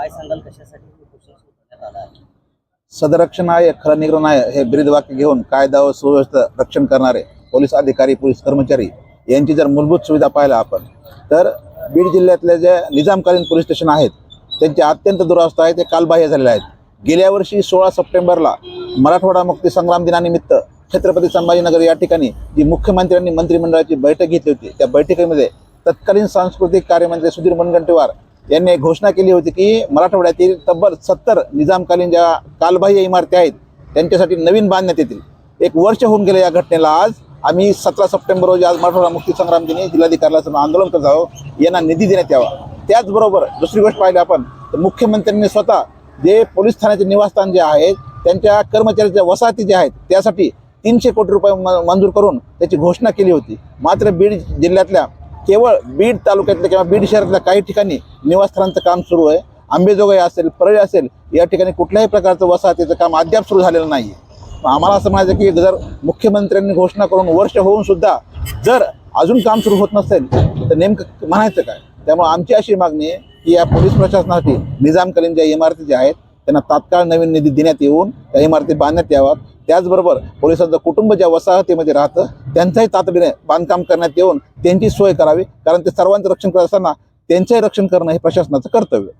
काय सांगाल कशासाठी हे सदरक्षण आहे खरं निग्रह आहे हे ब्रीदवाक्य घेऊन कायदा व सुव्यवस्था रक्षण करणारे पोलीस अधिकारी पोलीस कर्मचारी यांची जर मूलभूत सुविधा पाहिला आपण तर बीड जिल्ह्यातले जे निजामकालीन पोलीस स्टेशन आहेत त्यांची अत्यंत दुरावस्था आहे ते कालबाह्य झालेले आहेत. गेल्या वर्षी सोळा सप्टेंबरला मराठवाडा मुक्ती संग्राम दिनानिमित्त छत्रपती संभाजीनगर या ठिकाणी जी मुख्यमंत्र्यांनी मंत्रिमंडळाची बैठक घेतली होती त्या बैठकीमध्ये तत्कालीन सांस्कृतिक कार्यमंत्री सुधीर मुनगंटीवार यांनी घोषणा केली होती की मराठवाड्यातील तब्बल सत्तर निजामकालीन ज्या कालबाह्य इमारती आहेत त्यांच्यासाठी नवीन बांधण्यात येतील. एक वर्ष होऊन गेलं या घटनेला आज. आम्ही सतरा सप्टेंबर रोजी आज मराठवाडा मुक्तीसंग्राम दिनी जिल्हाधिकाऱ्याला समोर आंदोलन करत आहोत. यांना निधी देण्यात यावा. त्याचबरोबर दुसरी गोष्ट पाहिली आपण तर मुख्यमंत्र्यांनी स्वतः जे पोलीस ठाण्याचे निवासस्थान जे आहेत त्यांच्या कर्मचाऱ्याच्या वसाहती ज्या आहेत त्यासाठी तीनशे कोटी रुपये म- मंजूर करून त्याची घोषणा केली होती. मात्र बीड जिल्ह्यातल्या केवळ बीड तालुक्यातल्या किंवा बीड शहरातल्या काही ठिकाणी निवासस्थानांचं काम सुरू आहे. आंबेजोगाई असेल परळी असेल या ठिकाणी कुठल्याही प्रकारचं वसाहतीचं काम अद्याप सुरू झालेलं नाही आम्हाला असं म्हणायचं की जर मुख्यमंत्र्यांनी घोषणा करून वर्ष होऊन सुद्धा जर अजून काम सुरू होत नसेल तर नेमकं म्हणायचं काय? त्यामुळे आमची अशी मागणी आहे की या पोलीस प्रशासनासाठी निजामकालीन ज्या इमारती ज्या आहेत त्यांना तात्काळ नवीन निधी देण्यात येऊन त्या इमारती बांधण्यात याव्यात. त्याचबरोबर पोलिसांचं कुटुंब ज्या वसाहतीमध्ये राहतं त्यांचाही तातडीने बांधकाम करण्यात येऊन त्यांची सोय करावी कारण ते सर्वांचं रक्षण करत असताना त्यांचंही रक्षण करणं हे प्रशासनाचं कर्तव्य.